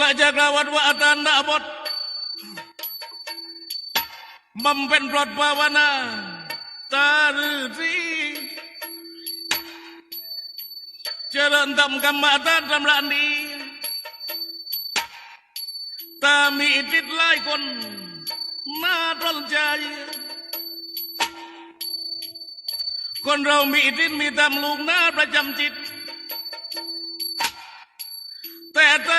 ละจักรวรรดิว่าตานดาบดบำเพ็ญปลดภาวนาตารีเจริญทำกรรมฐานสำราญดีตามีจิตหลายคนน่าตรลใจคนเรามีจิตมีตามลูกน้าประจำจิต แต่ถ้า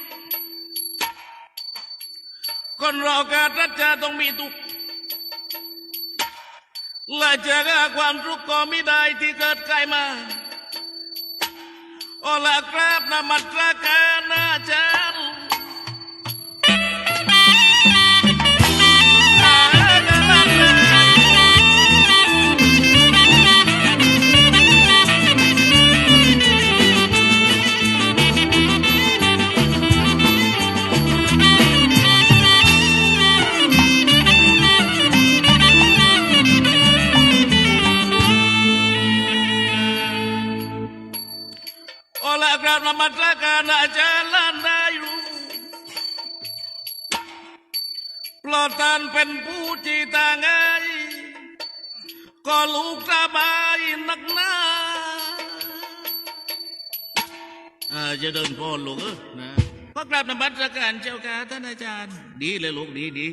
คนเราการรัชชาต้องมีทุกข์และจะหาความทุกข์ก็ไม่ได้ที่เกิดใกล้มาโอละครับนมัตรการอาจารย์ มัการอาจาลานได้รู้ปลอดทานเป็นผู้จีตางไงก็ลูกสบายนักหนาอาจะเดินพ่อลูกเออนะกราบนมัสการเจ้าค่ะท่านอาจารย์ ดีเลยลูกดีดี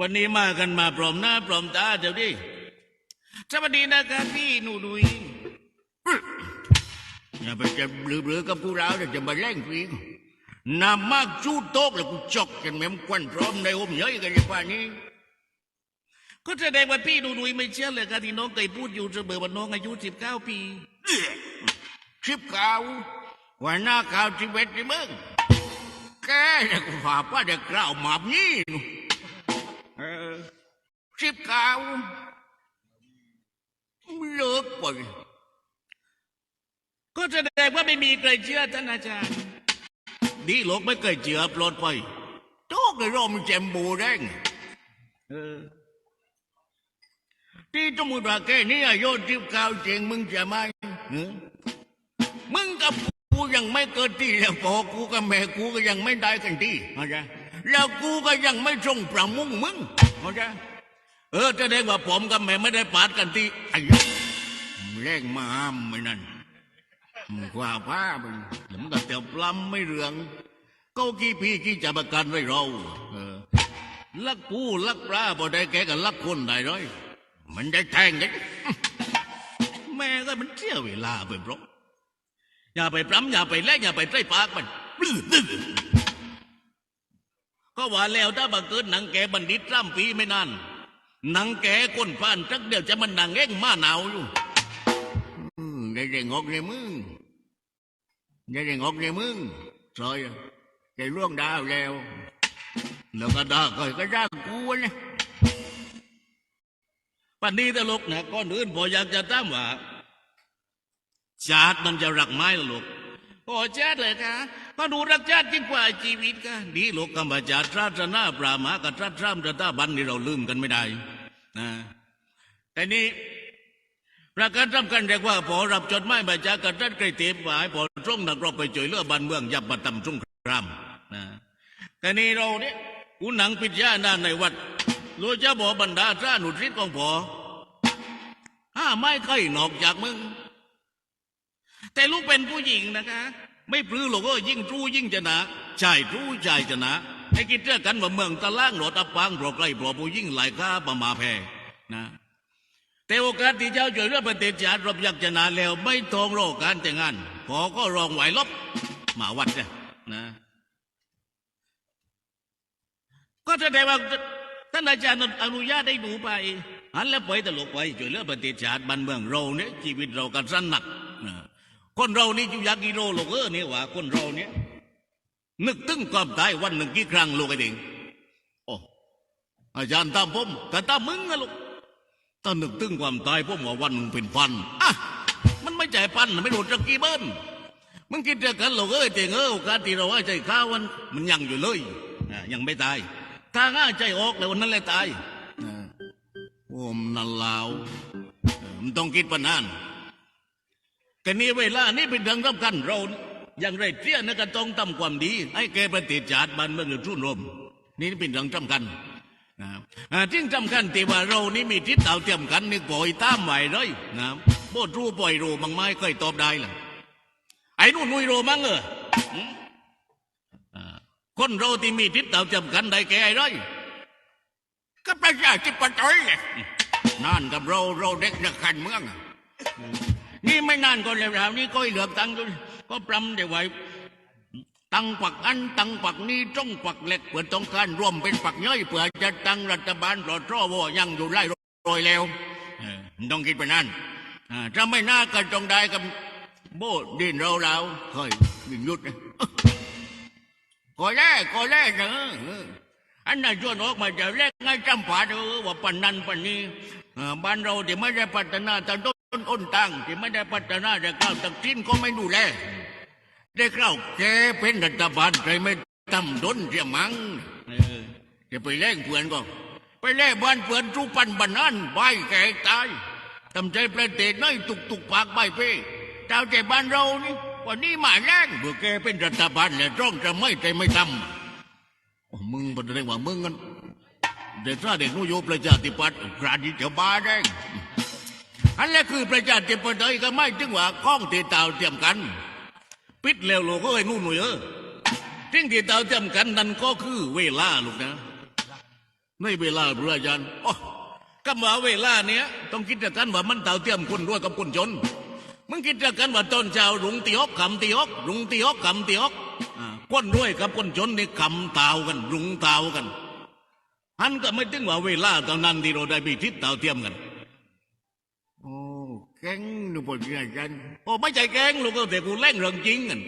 วันนี้มากันมาพร้อมหน้าพร้อมตาเดี๋ยวดิสวัสดีนะครับพี่หนูดุย อย่าไปจะเบลือๆกับกูเราเดี๋ยวจะมาแรงฟีน้ำมากชูโต๊ะแล้วกูจกกันแม่มควันพร้อมในอมเยอะกันอย่างว่านี้ ก็แสดงว่าพี่ดูดุยไม่เชื่อเลยครับที่น้องเคยพูดอยู่เสมอว่าน้องอายุสิบเก้าปีสิบเก้าวันหน้าข่าวสิบเอ็ดนี่มึงแกเนี่ยกูฝาป้าเด็กกล่าวหมาบนี้นู่นเออสิบเก้าเลิกไป ก็แสดงว่าไม่มีใครเชื่อท่านอาจารย์ดีโลกไม่เคยเชื่อปลอดไปโตกไอ้รอมนแจมบูแดงเออที่สมมติว่าแกนี่อายุสิบเก้าเจงมึงจะไหมเออมึงกับกูยังไม่เกิดที่แล้วพอกูกับแม่กูก็ยังไม่ได้กันที่เข้าใจแล้วกูก็ยังไม่ทรงประมุงมึงเข้าใจเออแสดงว่าผมกับแม่ไม่ได้ปาดกันที่ไอ้ยะแรงมาห้ามไม่นั่นก ว่าผ้ามันแล้วมันก็เตียวปล้ำไม่เรืองก็กี่พี่กี่จะประกันไว้เราเออลักปูลักปลาพอได้แกก็ลักคนได้ร้อยมันได้แทงกันแม่ก็มันเสียเวลาไปบรอกอย่าไปปล้ำอย่าไปแลกอย่าไปใส่ปากมันก็ว่าแล้วถ้าบังเกิดหนังแกบัณฑิตร่ำปีไม่นานหนังแกก้นฟ้านจักเดียวจะมันหนังเอ็งมาหนาวอยู่ได้ได้งอกในมึง ได้ได้งอกในมึงซอยไอ้ร่วงดาวแล้วแล้วก็ดาก็ก็ร่างกูนะปันนี้ตลกนะก้อนอื่นพออยากจะตั้มว่าชาติมันจะรักไม้ละลูกโอ้ชาติเลยค่ะก็ดูรักชาติยิ่งกว่าชีวิตกันดีลูกกำบัจาตราชนาปรามากับตราชรามราตาบันนี่เราลืมกันไม่ได้นะแต่นี้ ประการสำคัญเรียกว่าพอรับจดหมายมาจากกษัตริย์ไกรเทพว่าให้พอส่งนักรบไปช่วยเหลือบ้านเมืองยับมาทำสงครามนะแต่นี่เราเนี่ยกูหนังปิดยาหน้าในวัดโดยจะบอกบรรดาท่าหนุริศของพอห้าไม่เคยนอกจากมึง แต่ลูกเป็นผู้หญิงนะคะ ไม่ปลื้อหรอกก็ยิ่งรู้ยิ่งชนะชายรู้ชายชนะให้คิดเรื่องกันว่าเมืองตะล่างหลอดอับปางปลอใกล้ปลอผู้ยิ่งหลายข้าประมาแพนะ แต่โอกาสที่เจ้าช่วยเหลืองประเทศชาติรบยักชนะแล้ว ไม่ทองโรคการแต่งงานพอก็รองไหวลบมาวัดเนี่ยนะ ก็แสดงว่าท่านอาจารย์อนุญาตให้หนูไปหันแล้วไปตลกไปช่วยเหลืองประเทศชาติบ้านเมืองเราเนี่ยชีวิตเรากันสั้นหนักนะคนเรานี่อยู่ยากกิโลโลกเออเนี่ยว่าคนเราเนี่ยนึกถึงความตายวันหนึ่งกี่ครั้งลูกไอ้เด็กโอ้อาจารย์ตามผมก็ตามมึงอะลูก ถ้านึกถึงความตายผมว่าวันหนึ่งเป็นพันอะมันไม่ใจพันไม่รู้จักกี่เบิ้ลมึงคิดจะกันหรอกเอ้ยเจ๋งเอ้ยโอกาสที่เราให้ใจข้าวันมันยังอยู่เลยอะยังไม่ตาย ถ้าง่าใจออกแล้ววันนั้นแหละตายอะโอ้มนันลาวเออมันต้องคิดปานนั้นแต่นี่เวลานี่เป็นเรื่องสำคัญเราอย่างไรเตี้ยนะก็ต้องทำความดี ให้แก่ประเทศชาติบ้านเมืองหรือรุ่นรมนี่เป็นเรื่องสำคัญ นะครับอ่าที่สำคัญที่ว่าเรานี่มีทิศเอาเทียมกันนี่ก่อยตามไหวเลยนะบโบดรู้ปล่อยรู้บางไม้เคยตอบได้ล่ะไอ้นู่นนุยรู้มั้งเออคนเราที่มีทิศเอาเทียมกันได้แก่ไอ้ไรก็ประชาธิปไตยนั่นกับเราเราเด็กนักการเมือง นี่ไม่นานก็แล้วๆนี่ก็เหลือตังค์ก็ปรำได้ไว้ ตังปักอันตังปักนี้ต้องปักเหล็กเพื่อต้องการรวมเป็นปักย่อยเพื่อจะตั้งรัฐบาลรอดรอวยังอยู่ไล่รอยแล้วต้องคิดไปนั่นถ้าไม่น่าก็จงได้กับโบดินเราแล้วเคยบินยุดก็แล่ก็แล่นะอออันนั้นชวนออกมาจะแลกไงจำผาเออว่าปันนันปันนี้บ้านเราที่ไม่ได้พัฒนาแต่ต้นอ้นตังที่ไม่ได้พัฒนาแต่ก้าวตักทิ้นก็ไม่ดูแล ได้เข้าแกเป็นรัฐบาลใครไม่ทำดนเสียมังเออจะไปแล่งเพื่อนก็ ไปแล่บ้านเพื่อนทุปันบันนันใบแก่ตายทำใจประเทศน้อยตุกตุกปากใบเป้เจ้าใจบ้านเรานี่วันนี้มาแล่งเบื่อแกเป็นรัฐบาลแล้วจ้องจะไม่ใจไม่ทำมึงบันเรงว่ามึงกันเด็กถ้าเด็กนู้โยประชาธิปัตย์กราดที่จะบ้าแดงอันแรกคือประชาธิปไตยก็ไม่ถึงว่าข้องตีต่าเทียมกัน ปิดแล้วลูกเอ้นู่นหน่อยเออทิ้งที่เตาเทียมกันนั่นก็คือเวลาลูกนะ ในเวลาพระอาจารย์โอ้ก็มาเวลาเนี้ยต้องคิดกันว่ามันเต่าเทียมคนรวยกับคนจน มึงคิดกันว่าตอนเช้ารุงตีอกคำตีอกรุงตีอกคำตีอกอ่าคนรวยกับคนจนนี่คำเต่ากัน รุงเต่ากันอันก็ไม่ถึงว่าเวลาตอนนั้นที่เราได้มีทิศเต่าเทียมกัน แกงหนูปวดใจกันโอ้ไม่ใจแกงลูกก็แต่กูเล่งเรื่องจริงกัน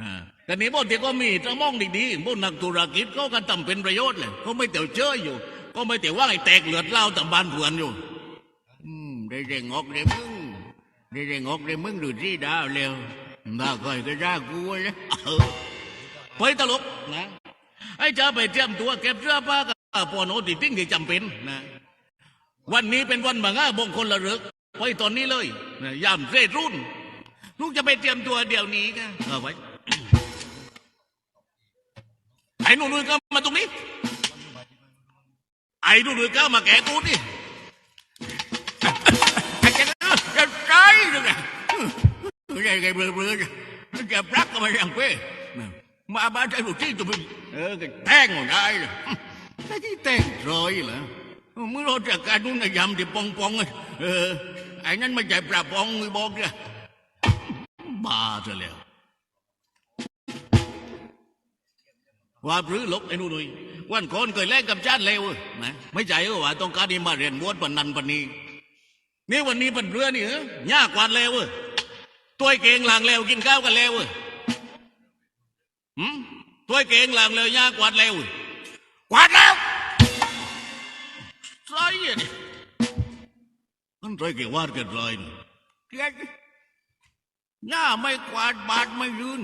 อ่าแต่นี้พวกที่ก็มีถ้ามองดีๆพวกนักธุรกิจเขาก็ทำเป็นประโยชน์เลยเขาไม่เตี่ยวเจออยู่ ก็ไม่เตี่ยวว่าไอ้แตกเลือดเล่าตำบานเผือนอยู่ อืมได้เร่งออกได้มึงได้เร่งออกได้มึงดูที่ดาวเร็วมาก่อยก็ได้กูเลยเออไปตลกนะไอ้เจ้าไปเตรียมตัวเก็บเสื้อผ้ากับปอนโอติติ้งที่จำเป็นนะ วันนี้เป็นวันบังอาบงคนละเรึก ไว้ตอนนี้เลยยามเรรุ่น ลูกจะไปเตรียมตัวเดี๋ยวนี้กันเอาไว้ไอ้หนุ่นก็มาตรงนี้ ไอ้หนุ่นก็มาแกะกูนี่ไอ้แกจะใจเลยนะไอ้แกเบลอเบลอจะปลักก็มาอย่างเป้มาบ้านใจบุตรที่ตัวมึงเออแทงหมดได้เลยแต่ที่แทงรอยเหรอ มึงรอจากการนู้นนะยำที่ปองปองเออไอ้นั้นไม่ใช่ปลาปองมือบอกเนี่ยบ้าซะแล้วว่าพรือลกไอ้นู่นนุยวันก่อนเคยแลกกับชาติเลวนะไม่ใช่เหรอว่าต้องการที่มาเรียนบวชปันนันปันนี้นี่วันนี้เป็นเรือนี่เหรอยากกว่าเลวเว้ยตัวเก่งหลางเลวกินข้าวกันเลวเว้ยหืมตัวเก่งหลางเลวยากกว่าเลวเว้ยกวาดแล้ว ไรอะนี่มันไรเกี่ยววาดกันไรนี่เกลียดหน้าไม่กวาดบาดไม่ยืน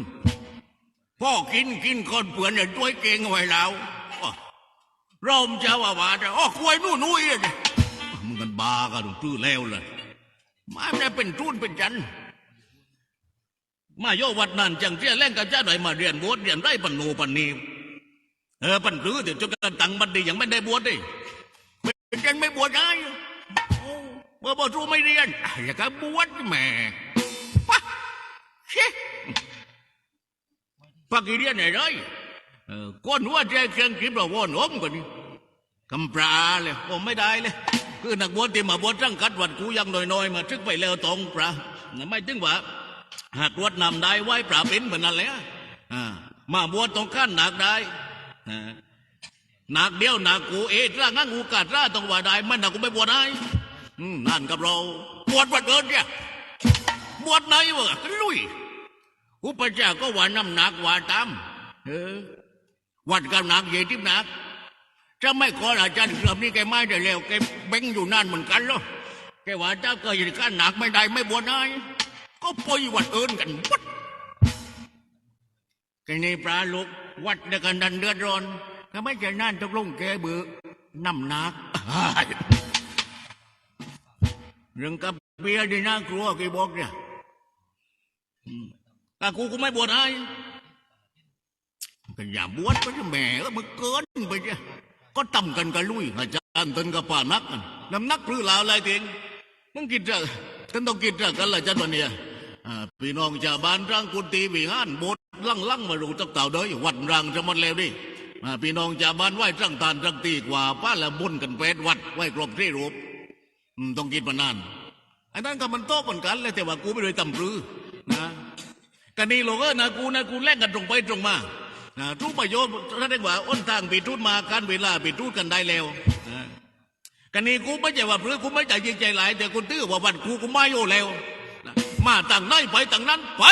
พ่อกินกินคนเปื่อนเนี่ยตัวเก่งเอาไว้แล้วอ้อรอมเจ้าอาวาสอ๋อควยนู่นนุ่ยอะนี่มึงกันบากันตื้อแล้วเลยมาไม่ได้เป็นทุนเป็นจันมาโยวัดนั่นจังเจ้าแล่งกับเจ้าหน่อยมาเรียนบวชเรียนไรปันโนปันนีเออปันรือเดี๋ยวจนกันตังบันดียังไม่ได้บวชดิ เป็นกันไม่บวชได้โอ้เมื่อบวชรู้ไม่เรียนอะอย่าก็บวชแหม่ปะเช่ปักอีเรียนไหนเลยเออก้นหัวใจเครื่องคิดว่าวนอมกันนี่กำปลาเลยโอ้ไม่ได้เลย คือนักบวชที่มาบวชร่างกัดวัดกูยังน้อยๆ มาทึกไปแล้วตรงปลาไม่ถึงว่า หากรวดนำได้ไว้ปราบเป็นเหมือนนั่นแหละอ่ามาบวชตรงขั้นหนักได้อ่า หนักเดียวหนักกูเอะร่างงั้นกูกัดร่าต้องว่าได้มันหนักกูไม่บวชได้นั่นกับเราบวชวันเกินเนี่ยบวชไหนวะลุยอุปชฌาย์ก็ว่าน้ำหนักว่าตามเออวัดกันหนักเย่ทิพหนักจะไม่ขออาจารย์เกือบนี่แกไม่ได้แล้วแกเบ่งอยู่นานเหมือนกันเหรอแกว่าเจ้าเกิดเหตุการณ์หนักไม่ได้ไม่บวชได้ก็ไปวัดเอื่นกันวัดแกนี่ปลาลูกวัดเดียกันดันเดือดร้อน ก็ไม่ใช่นั่นตกลงแกเบื่อน้ำหนักเรื่องกับเบียร์นี่น่ากลัวแกบอกเนี่ยแต่กูก็ไม่บวชให้ก็อย่าบวชไปจะแหม่ก็มันเกินไปเนี่ยก็ต่ำกันกับลุยอาจารย์ตนกับป่านักน้ำนักหรือลาวอะไรเองมึงกินจะท่านต้องกินจะกันละจันวันเนี้ยพี่น้องชาวบ้านร่างกุฏิวิหารโบสถ์ลั่งลั่งมาดูตักเต่าเด้ยวัดรังจะมันแล้วดิ พี่น้องชาวบ้านไหว้ตั้งตานตั้งตีกว่าป้าละบุญกันแปดวัดไหว้กรบที่รูปอืมต้องกินมานานไอ้นั่นก็มันโต๊ะเหมือนกันเลยแต่ว่ากูไม่ได้ตำปรือนะกันนี่โลกเออนะกูนะกูแล่งกันตรงไปตรงมานะทุกประโยชน์ถ้าเรียกว่าอ้นทางปิดทุนมาการเวลาปิดทุนกันได้แล้วนะกันนี้กูไม่ใช่ว่าเพื่อกูไม่ใจยิงใจหลาย แต่กูตื้อว่าวันกูกูไม่โยแล้วนะมาต่างไหนไปต่างนั้นไป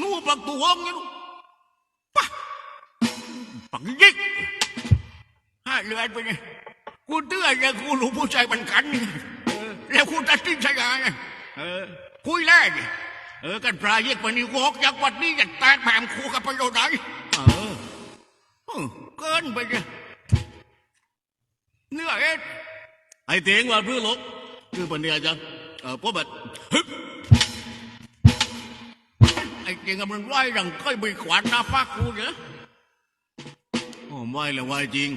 นู่นปักตัวห้องนี่นู่นปะปัก ยิกห้าเลือนไปไงกูตื้อไงกูรู้ผู้ชายมันกันนี่เออแล้วกูตัดสินใจยังไงเออคุยแรกนี่เออกันปลาเยกไปนี่กูออกจากวัดนี้จะแตกแหมคูกับประโยชน์ไหนเออเออเกินไปเนี่ยเนื้อเอ็ดไอ้เตียงว่าเพื่อลบคือปัญญาจังเออพวกแบบฮึบไอ้เตียงมันไหวดังค่อยไปขวานหน้าฟากกูเหรอโอ้ ไหวแล้วไหวจริง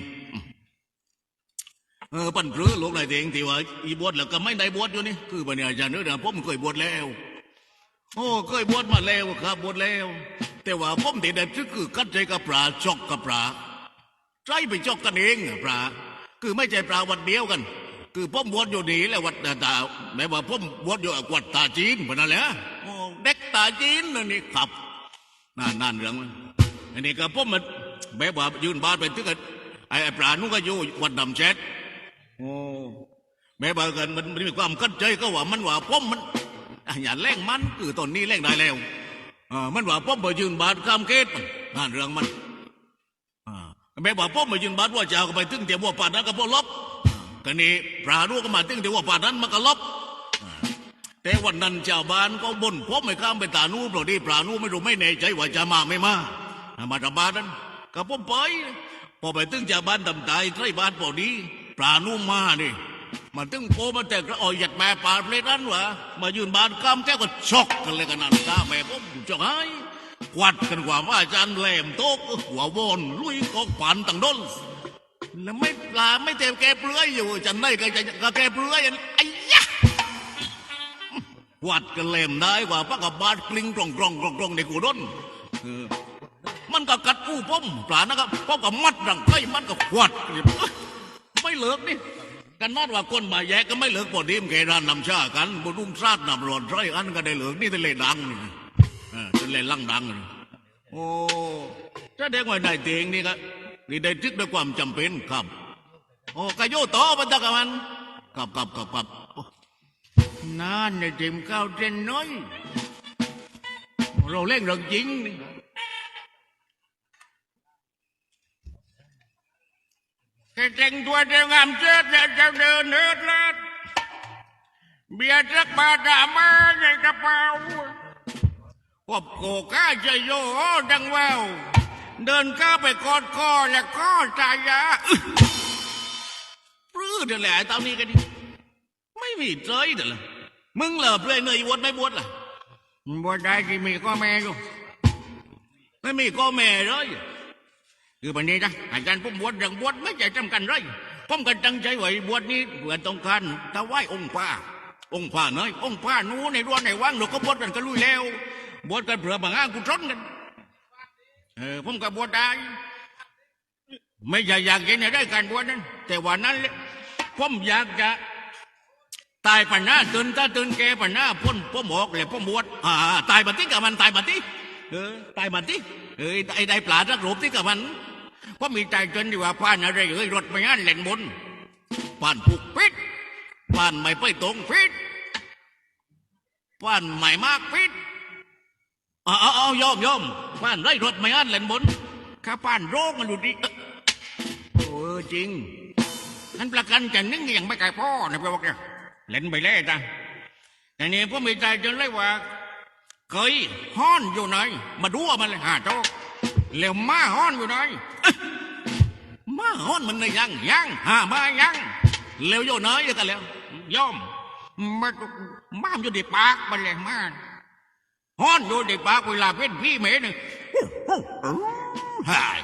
เออปั่นเรือลูกนายเตียงที่ว่าอีบวชแล้วก็ไม่ได้บวชอยู่นี่คือปัญญาจังเนื้อเดี๋ยผมเคยบวชแล้ว โอ้เคยบวชมาแล้วครับบวชแล้ว แต่ว่าผมที่ได้ทึกคือกัดใจกับปลาจอกกับปลาใจไปจอกกันเองอะปลาคือไม่ใช่ปลาวัดเดียวกัน คือผมบวชอยู่นี่แหละวัดตาแม้ว่าผมบวชอยู่วัดตาจีนพนั่นแหละโอ้เด็กตาจีนนั่นนี่ครับนั่นนั่นเรื่องมันอันนี้ก็ผมมัน แบบว่ายืนบาดไปทึกกันไอ้ปลานุ่งก็อยู่วัดดำเช็ดโอ้แม่บอกกันมันมันมีความกัดใจก็ว่ามันว่าผมมันอย่าแร่งมันคือตอนนี้แร่งได้แล้วอมันว่าป้อมไปยืนบาดคำเกตมันเรื่องมันอ่าแม่บอกป้อมไปยืนบาดว่าจะเอาไปตึงเดี๋ยวว่าป่านนั้นก็พอลบกันนี้ปลาลูกก็มาตึงเดี๋ยวว่าป่านนั้นมันก็ลบแต่วันนั้นชาวบ้านก็บ่นผมไม่ข้ามไปตานูเพราะดีปลานูไม่รู้ไม่แน่ใจว่าจะมาไม่มาอ่ามาจากบ้านนั้น ก็ผมไปพอไปตึงชาวบ้านตำตายใกล้บ้านพอดีปลานูมานี่มาตึงโปมาแต่กระอ่อยหยัดแม่ปาเพลนั้นวะมายืนบานกำแก้วก็ช็อกกันเลยกันนั่นตาแม่ผมจะให้กวัดกันกว่าว่าอาจารย์แหลมโต๊ะหัววอนลุยกอกปันต่างดนแล้วไม่ปลาไม่เต็มแกเปลือยอยู่จันได้ก็จะก็แกเปลือยไอ้ยะกวัดกันแหลมได้กว่าปักกับบาดกลิ้งกรองกรองกรองกรองในกูดนเออมันก็กัด กู้ป้อมปลานะครับป้อมกับมัดรังไก่มันก็ขวดไม่เลิกนี่กันนัดว่าคนมาแยกก็ไม่เหลือกปอดีมแกรานนำชากันบุรุ่งซาดนำรอนร้อยอันก็ได้เหลือกนี่ทะเลดังนี่ออทะเลลั่งดังโอ้ถ้าเด็กว่าได้เตียงนี่ก็นี่ได้ทึกด้วยความจำเป็นครับโอ้กะโยต่อมันตะกะมันกับกับกับกับนั่นในทีมข้าวเจนน้อยเราเล่นเรื่องจริงนี่ แกแต่งตัวเดียวงามเจิดแล้วจะเดินเนิดเลิศเบียร์จักบาดามาในกระเป๋าขบโกก้าจะโยดังแววเดินก้าวไปกอดคอแล้วก็ใจยาอึ๊ะปลื้ดนั่นแหละไอ้ตอนนี้กันดิไม่มีใจเด้อละมึงเหรอเปลยเนยบวชไม่บวชล่ะบวชได้ที่มีก็แม่อยู่ไม่มีก็แม่เลย คือวันนี้นะอาจารย์ผมบวชเรื่องบวชไม่ใช่จำกันไรผมก็ตั้งใจไว้บวชนี้เพื่อต้องการถวายองค์พระองค์พระเนยองค์พระนู้ในร้วนในว่างเราก็บวชกันก็ลุยแล้วบวชกันเพื่อบางอ้างกุศลกันเออผมก็บวชได้ ไม่อยากอยากเห็นในได้การบวชนั้น แต่วันนั้นผมอยากจะ ตายปัญหาตื่นตาตื่นแกปัญหาพ้นพ้นหมอกเลยพ้นบวชอ่าตายบัดนี้กับมันตายบัดนี้เออตายบัดนี้เออไอ้ได้ปลาทักรูปที่กับมัน เพราะมีใจจนดีว่าผ่านอะไรเอ้ยรถไม่งานแหล่งบนผ่านผูกพิษผ่านไม่ไปตรงพิษผ่านไม่มากพิษเอาเอาเอายอมยอมบ้านไรรถไม่อันเล่นบนข้าป้านโรคมันอยู่ดีเออจริงท่นประกันจะนึ่งยังไม่ไกลพ่อนะพี่บอกเนี่ยเล่นไปแล้วจ้ะแต่นี่พ่อมีใจจนเลยว่าเคยห้อนอยู่ไหนมาดูว่ามันเลยหาโตะ แล้วมาห้อนอยู่ไหนเอ๊ะมาห้อนมันเลยยังยังหามายังแล้วอยู่ไหนกันแล้วยอมมามาอยู่ในปากมันเลยมาห้อนอยู่ในปากเวลาเป็นพี่เมย์หนึ่งหาย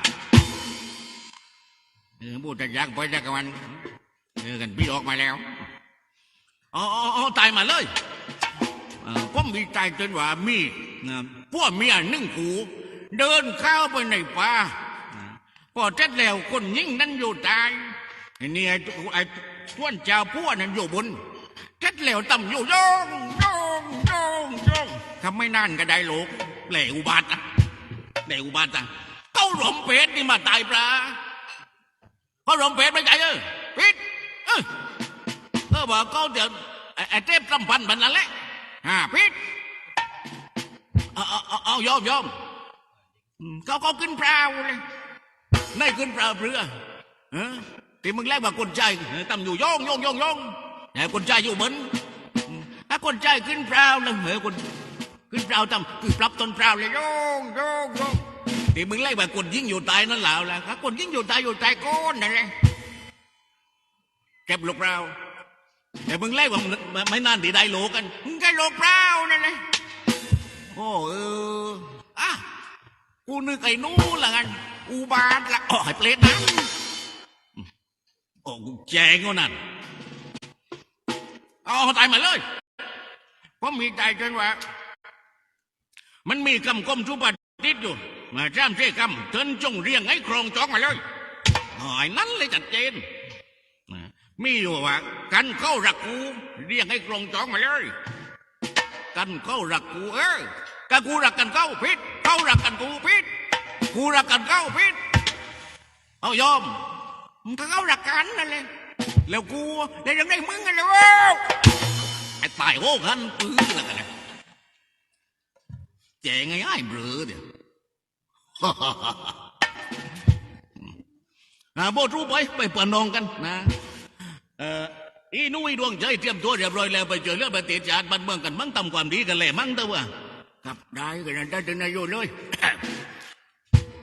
เออพูดแต่ยังไปแต่กับมันเออกันพี่ออกมาแล้วอ๋ออ๋ออ๋อตายมาเลยเอ่อผมมีใจจนว่ามีนะพวกเมียหนึ่งหู เดินเข้าไปในป่าพอเจ็ดแล้วคนยิ่งนั้นอยู่ตายไอ้นี่ไอ้ไอ้ท่วนเจ้าพวกนั้นอยู่บนเจ็ดแล้วต่ำอยู่โยงโยงโยงโยงทำไม่นานก็ได้โลกแหลอุบาทอะแหลอุบาทอะเขาหลอมเพชรนี่มาตายปลาเขาหลอมเพชรไม่ใจเออพิษเออเออบอกเขาเดี๋ยวไอ้ไอ้เทพกำพันมันนั่นแหละห้าพิษเอาเอาเอาเอยอมยอม เขาเขาขึ้นเปล่าเลยไม่ขึ้นเปล่าเรือเออที่มึงแรกว่าคนใจเออตำอยู่โยงโยงโยงโยงแต่คนใจอยู่บนอืมถ้าคนใจขึ้นเปล่านะเออคนขึ้นเปล่าตำคือปรับตนเปล่าเลยโยงโยงโยงที่มึงแรกว่าคนยิ่งอยู่ตายนั่นแหละละถ้าคนยิ่งอยู่ตายอยู่ตายก้นนั่นแหละเก็บลูกเราแต่มึงไล่ว่าไม่นานดีได้โลกันมึงแค่โลเปล่านั่นแหละโอ้เออ นึกไอ้นู้ละกันอุบาทละอ๋อไอ้เปรตนั้นโอ้กูแจงเขานั่นเอาตายมาเลยเพราะมีใจจนว่า มันมีคำคมทุบัติดอยู่มาจ้ามเจ้คำเทินจงเรียงให้ครองจองมาเลยอ๋อไอ้นั้นเลยจัดเจนนะมีอยู่ว่า กันเข้ารักกูเรียกให้กรงจองมาเลย กันเข้ารักกูเออกันกูรักกันเข้าพิษเข้ารักกันกูพิษ กูรักกันเข้าพิษเอายอมมึงก็เข้ารักกันนั่นเลยแล้วกูแล้วยังได้มึงกันเลยเว้ยไอ้ตายโง่กันปื้อแล้วกันเลยแจงง่ายๆเบลอเดี๋ยวอ่าโบรู้ไปไปเปะนองกันนะเอ่ออีนุ้ยดวงใจเตรียมตัวเรียบร้อยแล้วไปเจอเรื่องปฏิจารบ้านเมืองกันมั่งทำความดีกันแหละมั่งเถอะวะครับได้กันได้ถึงนายโยเลย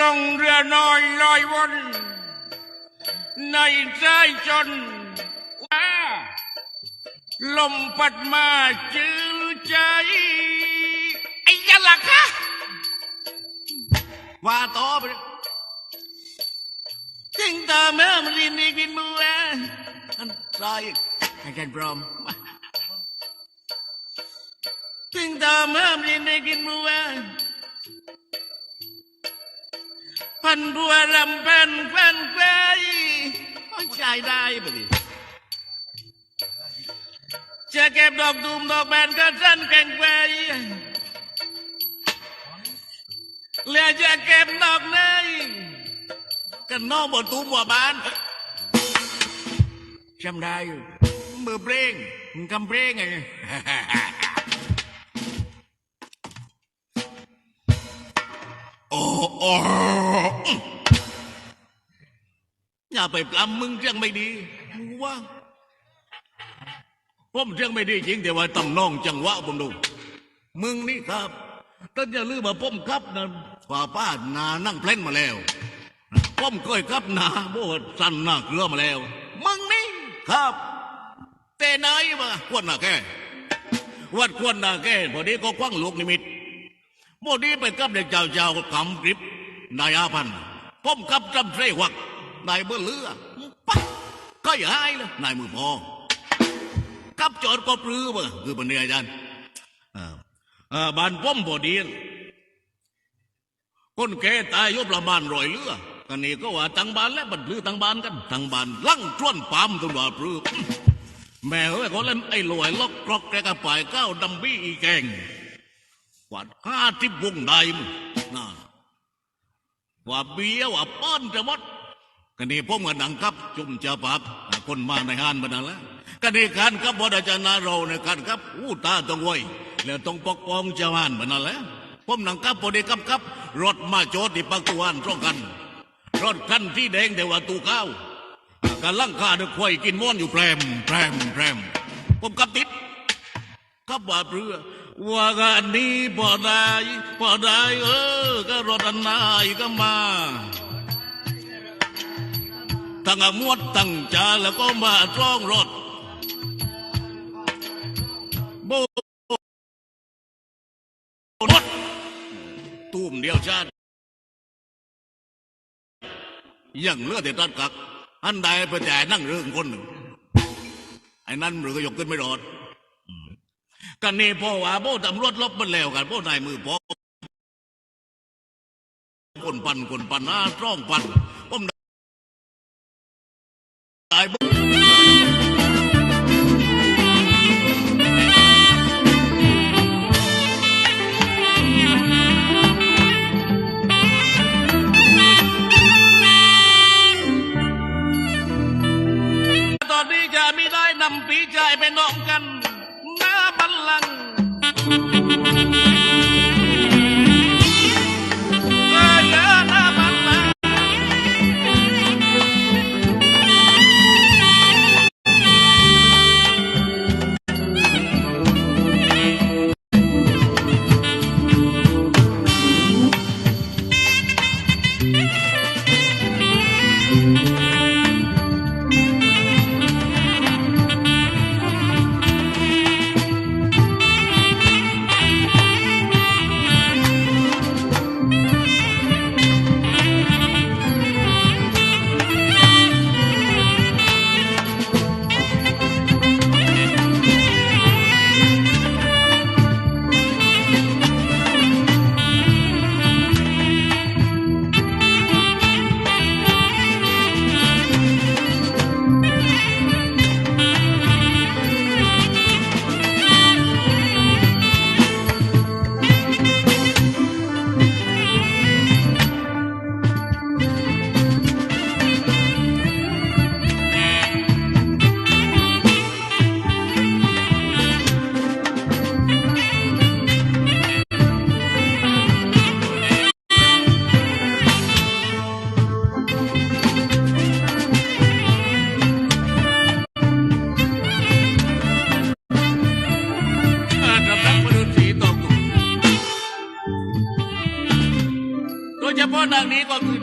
ลงเรือน้อยลอยวน ในใจจนว่าลมพัดมาจือใจ ไอ้ยันล่ะคะว่าต่อไปจึงตาแม่มันรินดีกินมืออันใส่ให้กันพร้อมถึงตามห้ามยินได้กินบัว พันบัวลำพันพันไกลโอ้ยได้ปะดิจะเก็บดอกตูมดอกแบนก็สั้นแก่งไปเหลือจะเก็บดอกไหนกันนอกบนตูมบัวบานจำได้อยู่มือเปร่งมึงกำเปร่งไงโอ้ อ้อย่าไปปลำมึงเรื่องไม่ดีมึงว่าผมเรื่องไม่ดีจริงแต่ว่าตำนองจังหวะผมดู มึงนี่ครับต้นอย่าลืมว่าผมครับนะฝ่าป้านานั่งเพลนมาแล้วผมเคยครับนาโบดสันนาเกลือมาแล้ว มึงนี่ครับแต่ไหนมาควนนาแก่วัดควนนาแก่พอดีก็คว้างลูกนิมิตโมดีไปกับเด็กเจ้าเจ้าคำกริบนายอาพันธ์ผมกับจำเสวัก นายเบื่อเลือปะก็อย่าให้เลยนายมือพอกับจอดก็ปลื้อมคือปัญญาอาจารย์บ้านผมพอดีคนแก่ตายยประมาณร้อยเรือกันนี่ก็ว่าตังบานและบัดลือตังบานกันตังบานลั่งจ้วนปามตัวว่าปรือแม่เอ้ยเขาเล่นไอ้ลอยล็อกกรอกแกกระป่ายก้าวดำบี้อีแกงกว่าห้าทิบวงใดมึงน่าว่าเบี้ยว่าป้อนจะหมด กันนี่พวกมันหนังครับจุ่มจะปับคนมาในงานมันนั่นแหละกันนี่การกับบไดาจนาเราในการครับอู้ตาต้องไว้แล้วต้องปกป้องเจ้าบ้านมันนั่นแหละผมหนังกับพอดีกับครับรถมาโจดที่ปักตัวอันตรงกัน รถคันที่แดงแต่ว่าตูข้าวกำลังข้าเด็กควายกินม้อนอยู่แปรมแปรมแปรมผมกับติดกับว่าเรือว่างานนี้พอได้พอได้เออก็รถอันนายก็มา ตั้งมวดตั้งจาแล้วก็มาจ้องรถโบรถตูมเดียวชาติยังเลือดแต่ตัดกัก อันใดไปแต่นั่งเรื่องคนหนึ่งไอ้นั่นหรือก็ยกขึ้นไม่รอดกันนี่พ่อว่าโบตำรวจลบมันแล้วกันโบนายมือพ่อคนปันคนปันอาตร้องปันผม ไ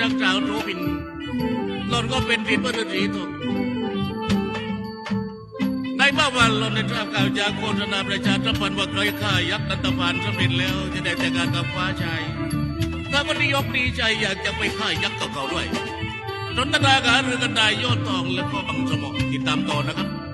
นี้ก็คือนาวโรบินหล่อนก็เป็นดินมนุษย์สีตกในเมื่อวันเราได้ทราบข่าวจากโฆษณาประชาสัมพันธ์ว่าใครฆ่ายักษ์นันตพานสำเร็จแล้ว จะได้แต่งงานกับฟ้าชายถ้าวันนี้ยกดีใจอยากจะไปฆ่ายักษ์กับเขาด้วยสนทนาการเรื่องกันได้ยอดทองและก็บังสมองติดตามต่อนะครับ